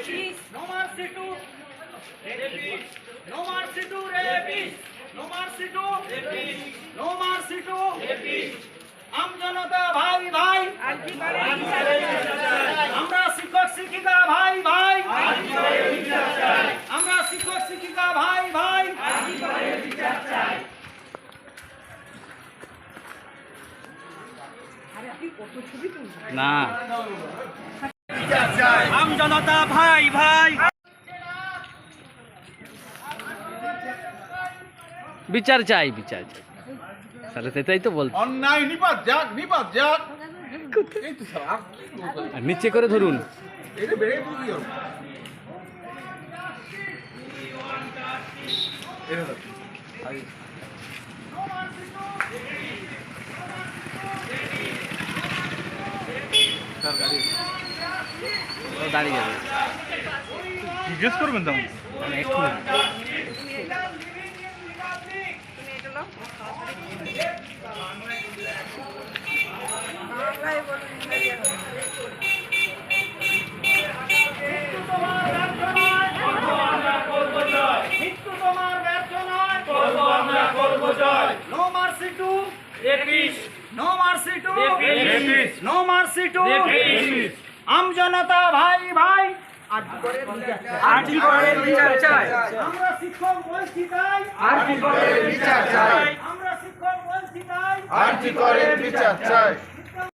mercy to no mercy to rapists. No mercy to no mercy to আম জনতা ভাই ভাই আমরা শিক্ষক শিক্ষিকা ভাই ভাই আমরা শিক্ষক শিক্ষিকা ভাই ভাই না আম জনতা ভাই ভাই। বিচার চাই বিচার চাই। তাহলে সেটাই তো বলছি। অন্যায় নিপাত যাক নিপাত যাক। আর নিচে করে ধরুন। গাড়ি। দাঁড়িয়ে যাবে। জিজ্ঞেস করবেন তেমন মানে এক্ষুনি মৃত্যু তোমার ব্যর্থ নয় করব আমরা করব জয় no mercy to rapist no mercy to rapist no mercy to rapist আম জনতা ভাই ভাই। আরজি করে বিচার চাই। আমরা শিক্ষক বলছি তাই। আরজি করে বিচার চাই। আমরা শিক্ষক বলছি তাই। আরজি করে বিচার চাই।